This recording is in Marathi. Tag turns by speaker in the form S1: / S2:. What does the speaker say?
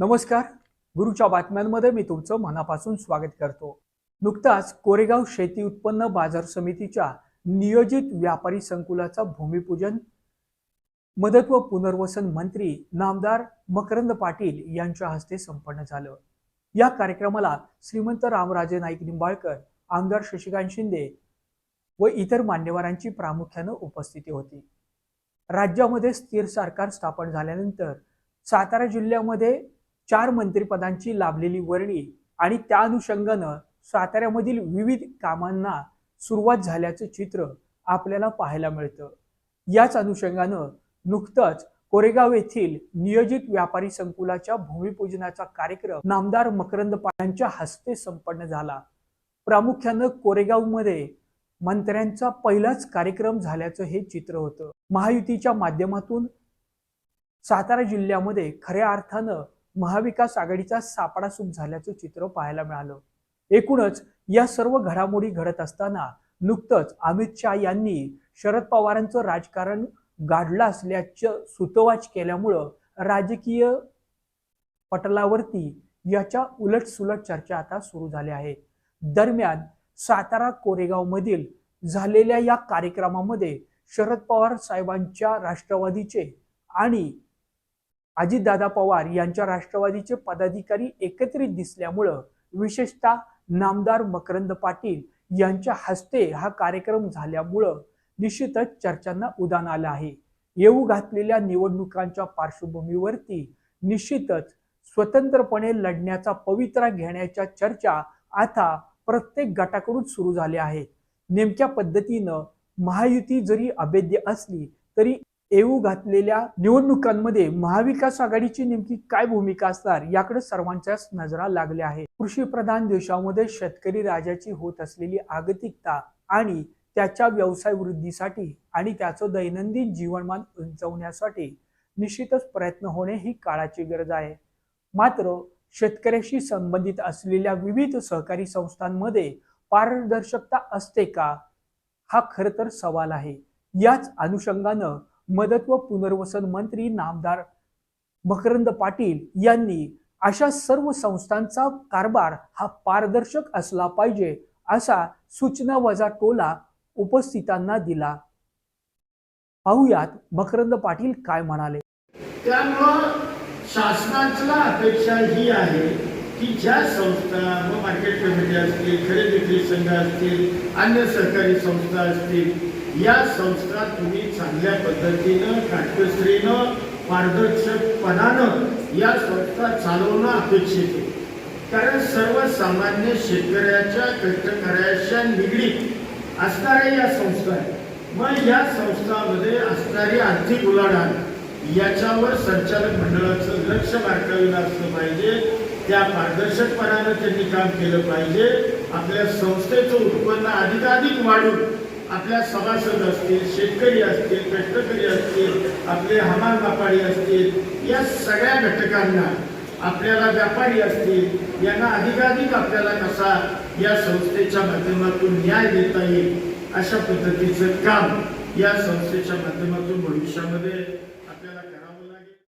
S1: नमस्कार. गुरुच्या बातम्यांमध्ये मी तुमचं मनापासून स्वागत करतो. नुकताच कोरेगाव शेती उत्पन्न बाजार समितीच्या नियोजित व्यापारी संकुलाचा भूमिपूजन मदत व पुनर्वसन मंत्री नामदार मकरंद पाटील यांच्या हस्ते संपन्न झालं. या कार्यक्रमाला श्रीमंत रामराजे नाईक निंबाळकर आमदार शशिकांत शिंदे व इतर मान्यवरांची प्रामुख्यानं उपस्थिती होती. राज्यामध्ये स्थिर सरकार स्थापन झाल्यानंतर सातारा जिल्ह्यामध्ये चार मंत्रिपदांची लाभलेली वर्णी आणि त्या अनुषंगानं साताऱ्यामधील विविध कामांना सुरुवात झाल्याचं चित्र आपल्याला पाहायला मिळतं. याच अनुषंगानं नुकतंच कोरेगाव येथील नियोजित व्यापारी संकुलाच्या भूमिपूजनाचा कार्यक्रम नामदार मकरंद पाटील यांच्या हस्ते संपन्न झाला. प्रामुख्यानं कोरेगावमध्ये मंत्र्यांचा पहिलाच कार्यक्रम झाल्याचं हे चित्र होतं. महायुतीच्या माध्यमातून सातारा जिल्ह्यामध्ये खऱ्या अर्थानं महाविकास आघाडीचा सापडासूप झाल्याचं चित्र पाहायला मिळालं. एकूणच या सर्व घडामोडी घडत असताना नुकतंच अमित शहा यांनी शरद पवारांचं राजकारण गाडलं असल्याचं सुतवाच केल्यामुळं राजकीय पटलावरती याच्या उलट सुलट चर्चा आता सुरू झाल्या आहेत दरम्यान सातारा कोरेगाव मधील झालेल्या या कार्यक्रमामध्ये शरद पवार साहेबांच्या राष्ट्रवादीचे आणि अजितदादा पवार यांच्या राष्ट्रवादीचे पदाधिकारी एकत्रित दिसल्यामुळं विशेषतः नामदार मकरंद पाटील यांच्या हस्ते हा कार्यक्रम झाल्यामुळं निश्चितच चर्चांना उदान आलं आहे. येऊ घातलेल्या निवडणुकांच्या पार्श्वभूमीवरती निश्चितच स्वतंत्रपणे लढण्याचा पवित्रा घेण्याच्या चर्चा आता प्रत्येक गटाकडून सुरू झाल्या आहेत. नेमक्या पद्धतीनं महायुती जरी अभेद्य असली तरी येऊ घातलेल्या निवडणुकांमध्ये महाविकास आघाडीची नेमकी काय भूमिका असणार याकडे सर्वांच्याच नजरा लागल्या आहेत. कृषी प्रधान देशामध्ये शेतकरी राजाची होत असलेली आगतिकता आणि त्याच्या व्यवसाय वृद्धीसाठी आणि त्याचं दैनंदिन जीवनमान उंचवण्यासाठी निश्चितच प्रयत्न होणे ही काळाची गरज आहे. मात्र शेतकऱ्याशी संबंधित असलेल्या विविध सहकारी संस्थांमध्ये पारदर्शकता असते का? हा खरं तर सवाल आहे. याच अनुषंगानं मदत व पुनर्वसन मंत्री नामदार मकरंद पाटील यांनी अशा सर्व संस्थांचा कारभार हा पारदर्शक असला पाहिजे असा सूचना वजा टोला उपस्थितांना दिला. पाहुयात मकरंद पाटील काय म्हणाले.
S2: त्यामुळं शासनाच्या अपेक्षा ही आहे की ज्या संस्था मार्केट कमिटी असतील खरेदी विक्री संघ असतील अन्य सहकारी संस्था असतील या संस्था तुम्ही चांगल्या पद्धतीनं काटकसरीनं पारदर्शकपणानं या संस्था चालवणं अपेक्षित आहे. कारण सर्वसामान्य शेतकऱ्याच्या कष्टकऱ्याच्या निगडीत असणाऱ्या या संस्था आहेत. मग या संस्थामध्ये असणारी आर्थिक उलाढाल याच्यावर संचालक मंडळाचं लक्ष बारकावेलं असलं पाहिजे. त्या पारदर्शकपणानं त्यांनी काम केलं पाहिजे. आपल्या संस्थेचं उत्पन्न अधिकाधिक वाढून आपल्या सभासद असतील शेतकरी असतील कष्टकरी असतील आपले हमाल व्यापारी असतील या सगळ्या घटकांना आपल्याला व्यापारी असतील यांना अधिकाधिक आपल्याला कसा या संस्थेच्या माध्यमातून न्याय देता येईल अशा पद्धतीचं काम या संस्थेच्या माध्यमातून भविष्यामध्ये